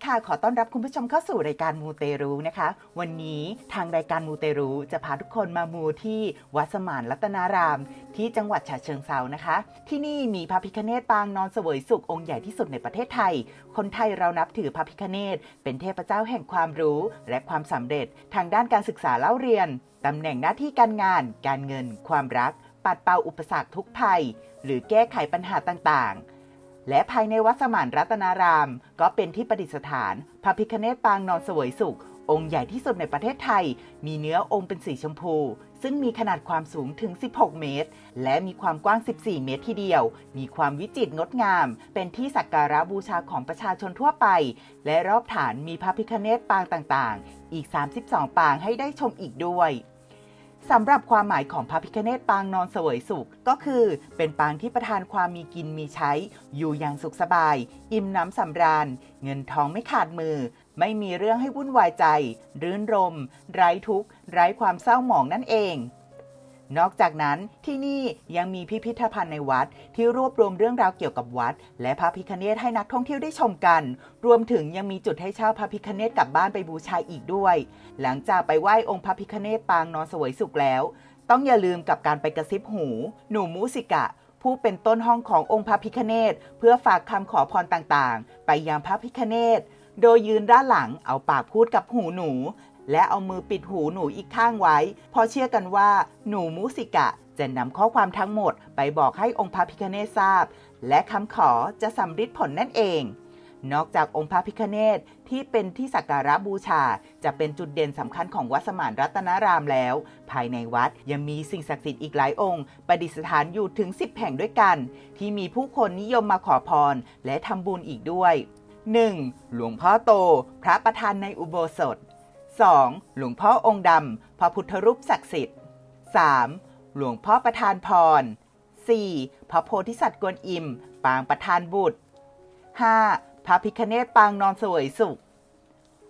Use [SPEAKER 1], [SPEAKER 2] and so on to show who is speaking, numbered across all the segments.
[SPEAKER 1] ดีค่ะ ขอต้อนรับคุณผู้ชมเข้าสู่รายการมูเตรูนะคะ วันนี้ทางรายการมูเตรูจะพาทุกคนมามูที่วัดสมานรัตนาราม ที่จังหวัดฉะเชิงเซานะคะ ที่นี่มีพระพิคเนตปางนอนเสวยสุของค์ใหญ่ที่สุดในประเทศไทย คนไทยเรานับถือพระพิคเนตเป็นเทพเจ้าแห่งความรู้ และความสำเร็จ ทางด้านการศึกษาเล่าเรียนตำแหน่งหน้าที่การงาน การเงิน ความรัก ปัดเป่าอุปสรรคทุกภัย หรือแก้ไขปัญหาต่างๆ และภายในวัดสมานรัตนาราม ก็เป็นที่ประดิษฐาน พระพิคเนตปางนอนเสวยสุข องค์ใหญ่ที่สุดในประเทศไทย มีเนื้อองค์เป็นสีชมพู ซึ่งมีขนาดความสูงถึง 16 เมตร และมีความกว้าง 14 เมตรทีเดียว มีความวิจิตรงดงาม เป็นที่สักการะบูชาของประชาชนทั่วไป และรอบฐานมีพระพิคเนตปางต่างๆ อีก 32 ปางให้ได้ชมอีกด้วย สำหรับความหมายของพระพิคเนตปางนอนเสวยสุข ก็คือ เป็นปางที่ประทานความมีกินมีใช้ อยู่อย่างสุขสบาย อิ่มน้ำสำราญ เงินทองไม่ขาดมือ ไม่มีเรื่องให้วุ่นวายใจ รื่นรม ไร้ทุกข์ ไร้ความเศร้าหมองนั่นเอง นอกจากนั้นที่นี่ยังมีพิพิธภัณฑ์ในวัด ที่รวบรวมเรื่องราวเกี่ยวกับวัด และพระพิคเนตให้นักท่องเที่ยวได้ชมกัน รวมถึงยังมีจุดให้เช่าพระพิคเนตกลับบ้านไปบูชาอีกด้วย หลังจากไปไหว้องค์พระพิคเนตปางนอนสวยสุขแล้ว ต้องอย่าลืมกับการไปกระซิบหู หนูมูสิกะ ผู้เป็นต้นห้องขององค์พระพิคเนตเพื่อฝากคำขอพรต่างๆ ไปยังพระพิคเนตโดยยืนด้านหลังเอาปากพูดกับหูหนู และเอามือปิดหูหนูอีกข้างไว้ เพราะเชื่อกันว่า หนูมูสิกะจะนำข้อความทั้งหมดไปบอกให้องค์พระพิคเนตทราบ และคำขอจะสำฤทธิ์ผลนั่นเอง นอกจากองค์พระพิคเนตที่เป็นที่สักการะบูชา จะเป็นจุดเด่นสำคัญของวัดสมานรัตนารามแล้ว ภายในวัดยังมีสิ่งศักดิ์สิทธิ์อีกหลายองค์ ประดิษฐานอยู่ถึง 10 แห่งด้วยกัน ที่มีผู้คนนิยมมาขอพร และทำบุญอีกด้วย 1. หลวงพ่อโต พระประธานในอุโบสถ 2. หลวงพ่อองค์ดำพระพุทธรูปศักดิ์สิทธิ์ 3. หลวงพ่อประธานพร 4. พระโพธิสัตว์กวนอิม ปางประธานบุตร 5. พระพิคเนตปางนอนสวยสุข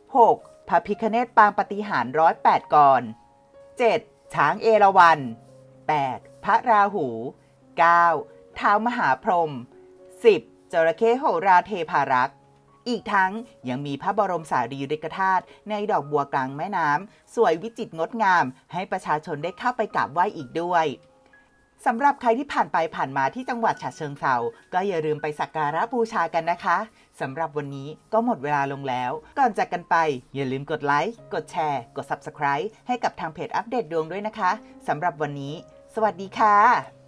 [SPEAKER 1] 6. พระพิคเนตปางปฏิหารร้อยแปดกร 7. ช้างเอราวัณ 8. พระราหู 9. ท้าวมหาพรหม 10. จระเข้โหราเทพารักษ์ อีกทั้งยังมีพระบรมสารีริกธาตุในดอกบัวกลางแม่น้ำสวยวิจิตรงดงาม ให้ประชาชนได้เข้าไปกราบไหว้อีกด้วยสำหรับใครที่ผ่านไปผ่านมาที่จังหวัดฉะเชิงเซาก็อย่าลืมไปสักการะบูชากันนะคะสำหรับวันนี้ก็หมดเวลาลงแล้ว ก่อนจากกันไป อย่าลืมกดไลค์กดแชร์ กด Subscribe ให้กับทางเพจอัปเดตดวงด้วยนะคะสำหรับวันนี้ สวัสดีค่ะ